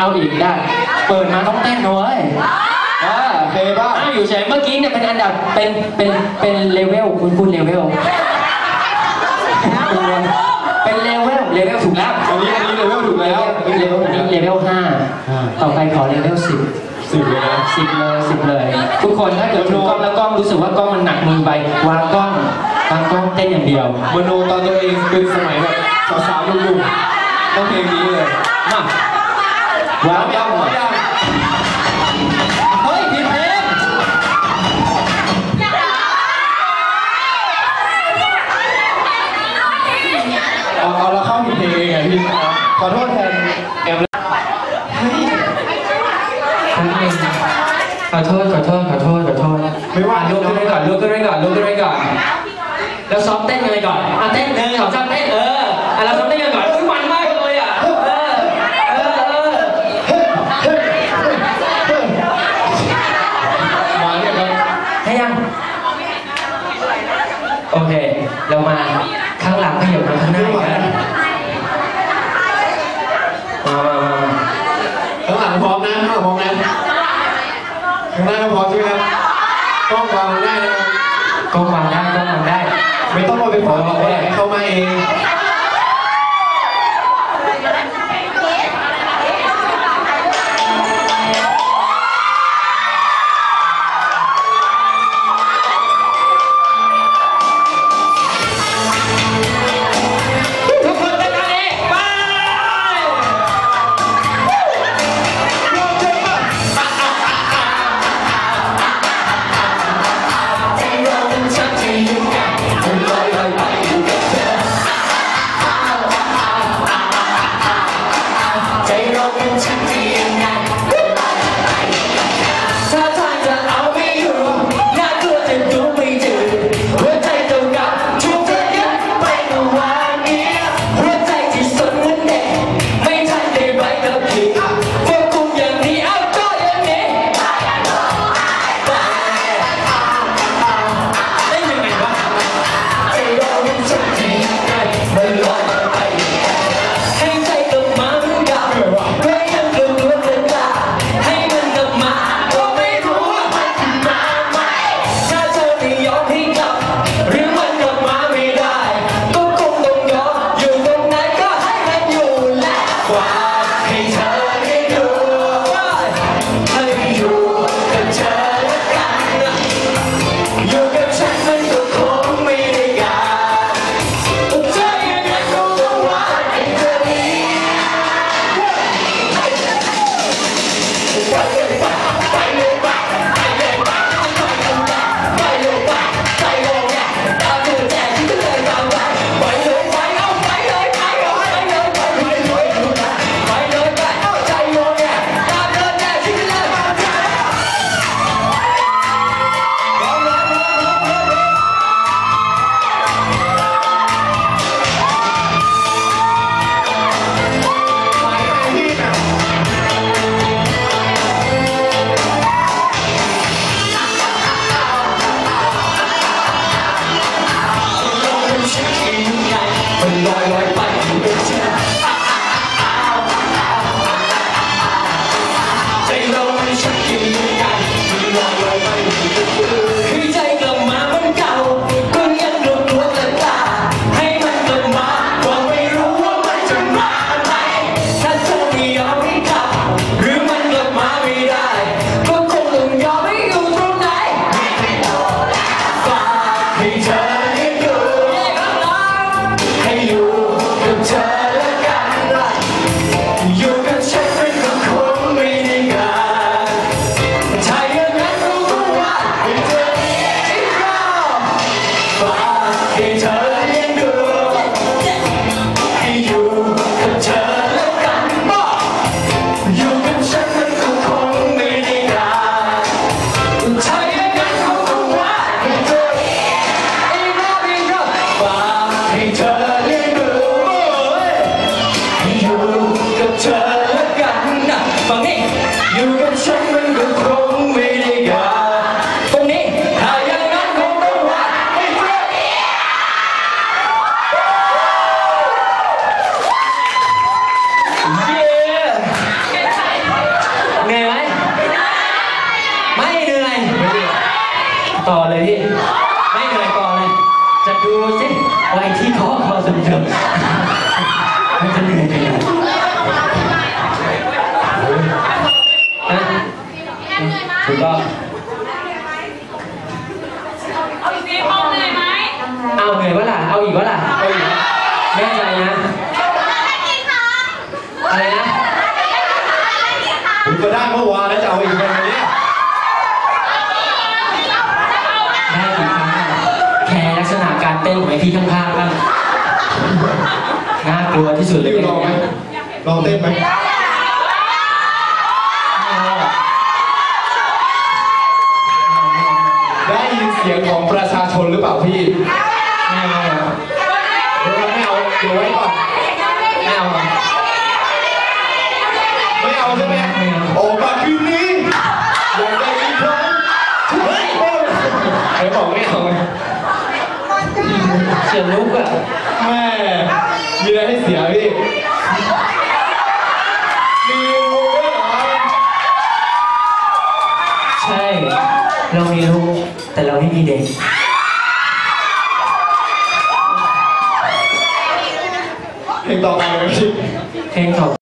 เอาอีกได้ เปิดมาต้องเต้นนะเว้ยอ่าโอเคป่ะอ้าวอยู่เฉยเมื่อกี้เนี่ยเป็นอันดับ เป็น เป็น เป็นเลเวล คุณพูดเลเวล เป็นเลเวล เลเวลถูกแล้ว อันนี้อันนี้เลเวลถูกแล้วอันนี้เลเวลอันนี้เลเวลห้าอ่าต่อไปขอเลเวลสิบสิบเลยนะสิบเลยสิบเลย ทุกคนถ้าเกิดถือกล้องแล้วกล้องรู้สึกว่ากล้องมันหนักมือไปวางกล้องวางกล้องเต้นอย่างเดียวมโนตอนตัวเองเป็นสมัยแบบสาวๆหนุ่มๆต้องเพลงนี้เลยมา วางกล้องหน่อยเฮ้ยผิดเพลงเอาเอาเราเข้าผิดเพลงเองอะพี่ขอโทษแทนแอมแล้วขอโทษขอโทษขอโทษขอโทษไม่ว่าลุกขึ้นไว้ก่อนลุกขึ้นไว้ก่อนลุกขึ้นไว้ก่อนแล้วซ้อมเต้นกันเลยก่อนอะเต้นหนึ่งสองสามเต้นเอออะเราซ้อมเต้นกันก่อนอุ้ยมันมากเลยอะเออเออเออ มาเนี่ยครับ ให้ยัง โอเค เรามาข้างหลังขยับมาข้างหน้าอีกนะมามามามาข้างหลังพร้อมนะข้างหลังพร้อมนะข้างหน้าก็พร้อมใช่ไหมครับกล้องวางได้นะครับกล้องวางได้กล้องวางได้ ไม่ต้องมาเป็นขอหรอกว่าอยากให้เข้ามาเอง Like, like, like. ต่อเลยพี่ ไม่เหนื่อยต่อเลย จะดูสิวัยที่ท้อพอสมควรมันจะเหนื่อยยังไงถูกต้องเอาอีกไหมเอเหนื่อยไหมเอาเหนื่อยวะล่ะ เอาอีกวะล่ะ เอาอีกแน่ใจนะอะไรนะผมก็ได้เมื่อวานแล้วจะเอาอีกไหมเนี่ย ณะการเต้นของไอพี่ข้างๆบ้างน่ากลัวที่สุดเลยรีบลองไหมลองเต้นไหมได้ยินเสียงของประชาชนหรือเปล่าพี่ไม่เอาไม่เอาเดี๋ยวไม่เอาเดี๋ยวไว้ก่อนไม่เอาไม่เอาใช่ไหมออกมาคืนนี้อยากได้อีกครั้งเฮ้ยใครบอกไม่เอาไง เสียงลุกอะแม่มีอะไรให้เสียพี่มีงูด้วยเหรอใช่ เรามีลูกแต่เราไม่มีเด็ก เพลงต่อไปเลยพี่เพลงต่อ